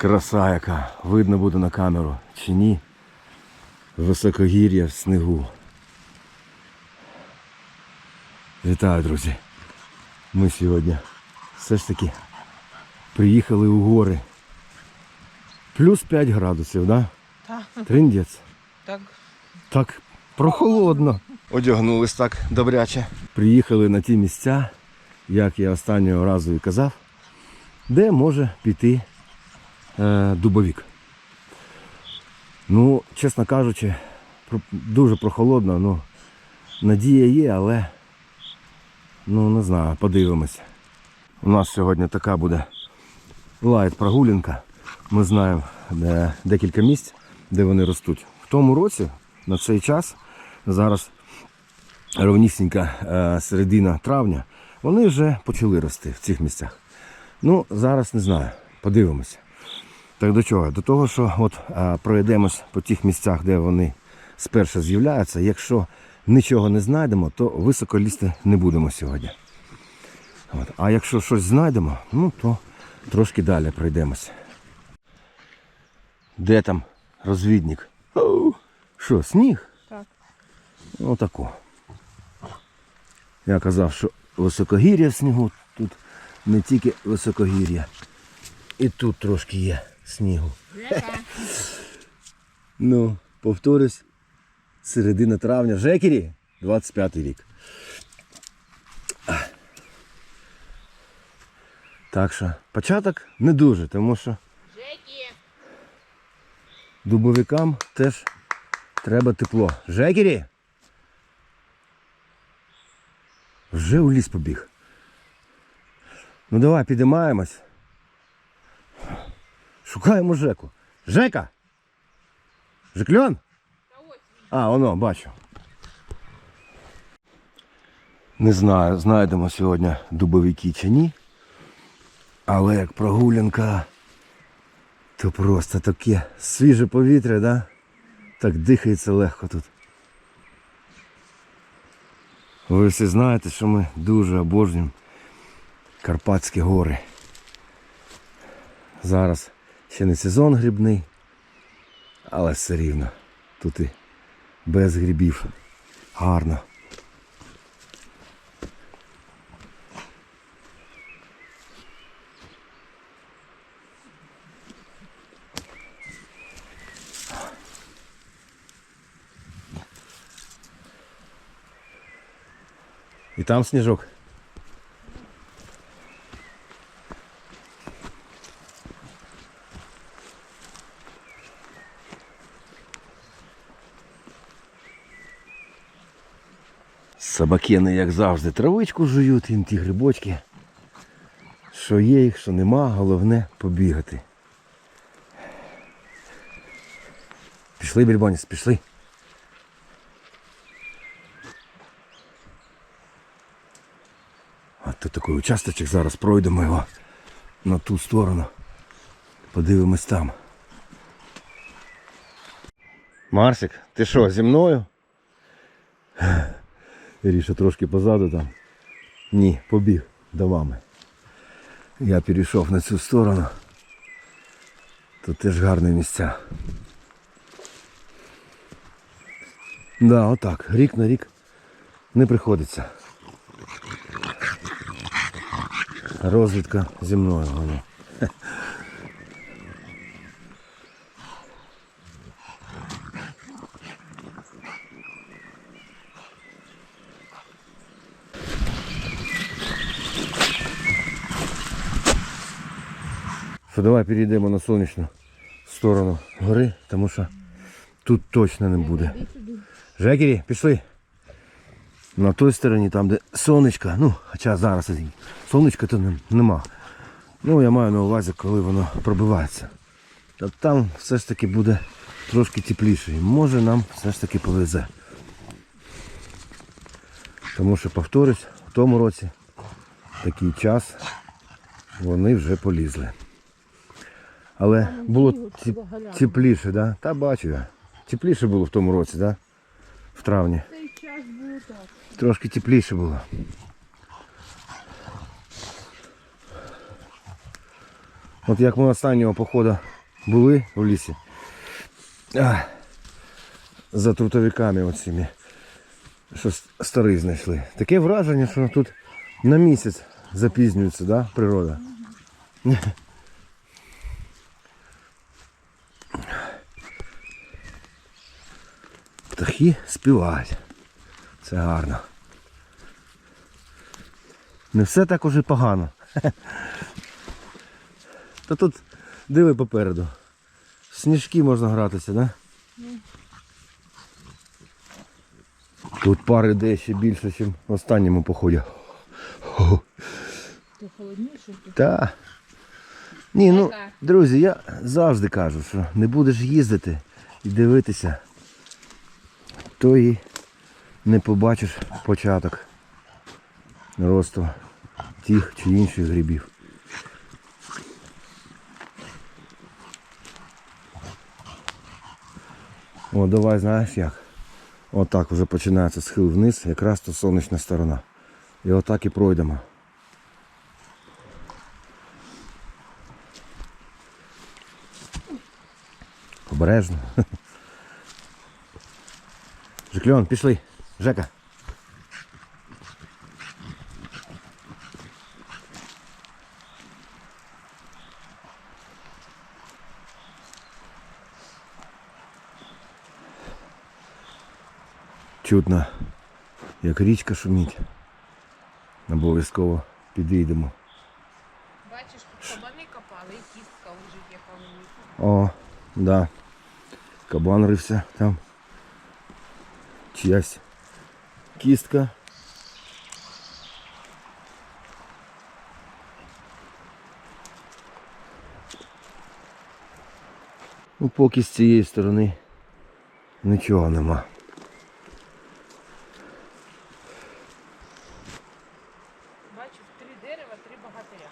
Краса яка. Видно буде на камеру чи ні. Високогір'я в снігу. Вітаю, друзі. Ми сьогодні все ж таки приїхали у гори. Плюс 5 градусів, да? Так. Триндець. Так. Так прохолодно. Одягнулись так добряче. Приїхали на ті місця, як я останнього разу і казав, де може піти дубовік. Ну, чесно кажучи, дуже прохолодно, ну, надія є, але ну не знаю, подивимося. У нас сьогодні така буде лайт прогулянка. Ми знаємо де, декілька місць, де вони ростуть. В тому році, на цей час, зараз ровнісінька е, середина травня, вони вже почали рости в цих місцях. Ну, зараз не знаю, подивимося. Так до чого? До того, що от е, пройдемось по тих місцях, де вони спершу з'являються. Якщо нічого не знайдемо, то високо лізти не будемо сьогодні. От. А якщо щось знайдемо, ну то трошки далі пройдемося. Де там розвідник? Що, сніг? Так. Отако. Я казав, що високогір'я в снігу, тут не тільки високогір'я. І тут трошки є снігу. Ну, повторюсь, середина травня. Жекері, 25 рік. Так що початок не дуже, тому що Жеки. дубовикам теж треба тепло. Жекері! Вже у ліс побіг. Ну давай підіймаємось. Шукаємо Жеку. Жека! Жекльон? А, воно, бачу. Не знаю, знайдемо сьогодні дубовики чи ні. Але як прогулянка, то просто таке свіже повітря, да? Так дихається легко тут. Ви всі знаєте, що ми дуже обожнюємо Карпатські гори. Зараз ще не сезон грибний, але все рівно. Тут і без грибів. Гарно. І там сніжок. Собакени, як завжди, травичку жують, їм ті грибочки. Що є їх, що нема, головне побігати. Пішли, Більбоніс, пішли. А тут такий участочок, зараз пройдемо його на ту сторону. Подивимось там. Марсик, ти що, зі мною? Іріша трошки позаду там. Ні, побіг до мами. Я перейшов на цю сторону. Тут теж гарні місця. Да, отак, рік на рік не приходиться. Розвідка зі мною вона. Що давай перейдемо на сонячну сторону гори, тому що тут точно не буде. Жекері, пішли. На той стороні, там, де сонечка, ну, хоча зараз сонечка то нема. Ну, я маю на увазі, коли воно пробивається. Та там все ж таки буде трошки тепліше. І може нам все ж таки повезе. Тому що, повторюсь, в тому році такий час вони вже полізли. Але було тепліше, да? Та бачу я. Тепліше було в тому році, да? В травні. Трошки тепліше було. От як ми останнього походу були в лісі. А, за трутовиками оціми. Що старий знайшли. Таке враження, що тут на місяць запізнюється, да, природа. Птахи співають. Це гарно. Не все так уже погано. Та тут диви попереду. Сніжки можна гратися, да? Тут пар іде ще більше, ніж в останньому поході. То холодніше. то- Та. Ні, ну, друзі, я завжди кажу, що не будеш їздити і дивитися, то і не побачиш початок росту тих чи інших грибів. О, давай знаєш як? Отак вже починається схил вниз, якраз то сонячна сторона. І отак і пройдемо. Обережно. Жикльон, пішли. Жека. Чутно, як річка шумить. Обов'язково підійдемо. Бачиш, тут кабани копали і кістка лежить, яка велика. О, да. Кабан рився там. Чиясь кістка. Ну, поки з цієї сторони нічого нема. Бачиш, три дерева, три богатиря.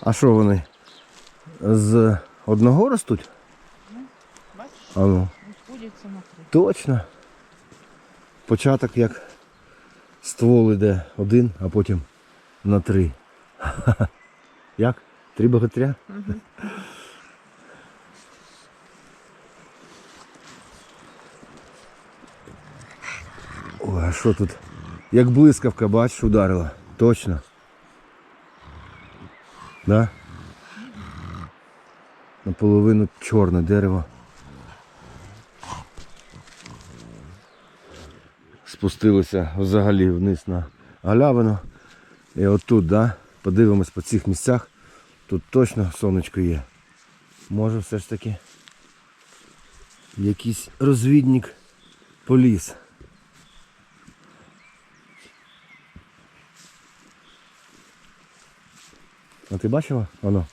А що вони? З одного ростуть? Ну, Бачиш, А ну. на три. Точно. Початок як ствол іде один, а потім на три. Як? Три богатиря? Ой, а що тут? Як блискавка, бачиш, ударила. Точно. Да? Наполовину чорне дерево. Спустилися взагалі вниз на галявину. І отут, да, подивимось по цих місцях. Тут точно сонечко є. Може все ж таки якийсь розвідник поліз. А ти бачила? Воно.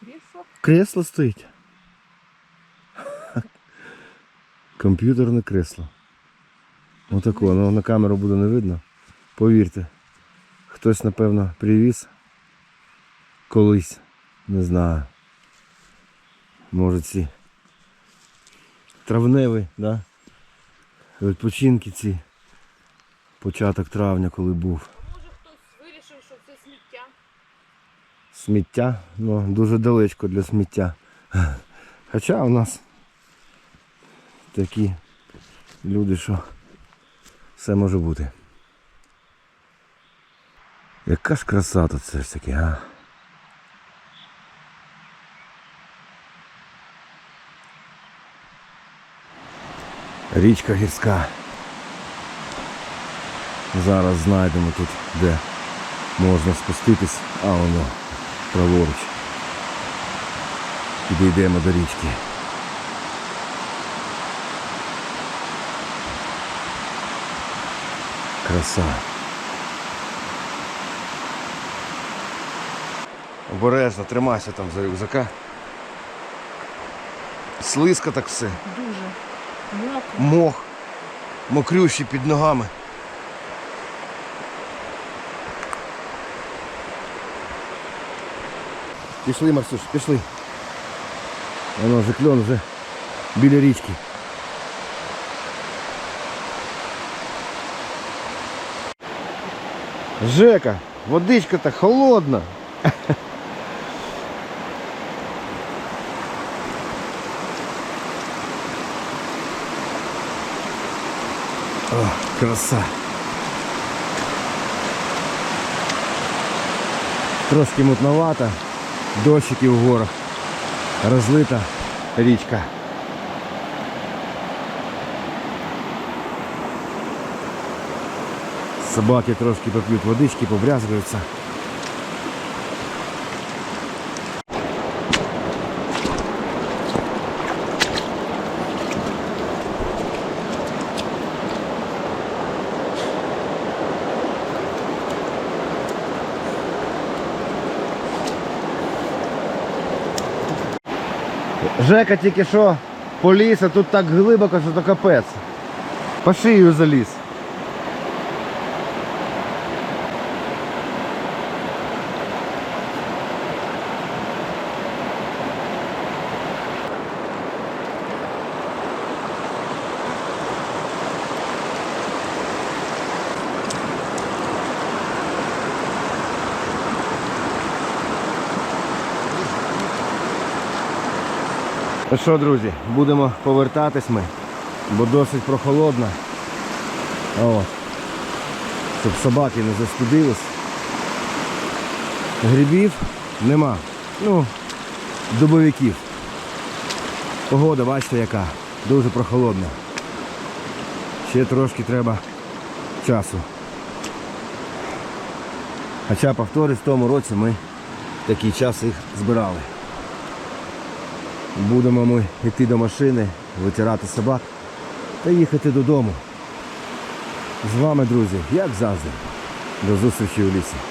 Кресло. Кресло стоїть. Комп'ютерне кресло. Отако, ну на камеру буде не видно. Повірте. Хтось, напевно, привіз колись. Не знаю. Може ці травневі, да? Відпочинки ці. Початок травня, коли був. А може хтось вирішив, що це сміття? Сміття, ну дуже далечко для сміття. Хоча у нас такі люди, що все може бути. Яка ж краса тут все ж таки, а? Річка гірська. Зараз знайдемо тут, де можна спуститись, а воно праворуч. Підійдемо до річки. Краса. Обережно, тримайся там за рюкзака. Слизько так все. Дуже. Мокро. Мох. Мокрющий під ногами. Пішли, Марсюш, пішли. Воно вже кльон вже біля річки. Жека, водичка-то холодна. О, краса. Трошки мутновато, дощики в горах, розлита річка. Собаки трошки поп'ють водички, побрязгуються. Жека тільки що поліз, а тут так глибоко, що то капець. По шию заліз. Ну що, друзі, будемо повертатись ми, бо досить прохолодно. От. Щоб собаки не застудились. Грибів нема. Ну, дубовиків. Погода, бачите, яка. Дуже прохолодна. Ще трошки треба часу. Хоча повторюсь, в тому році ми такий час їх збирали. Будемо ми йти до машини, витирати собак та їхати додому. З вами, друзі, як завжди. До зустрічі у лісі.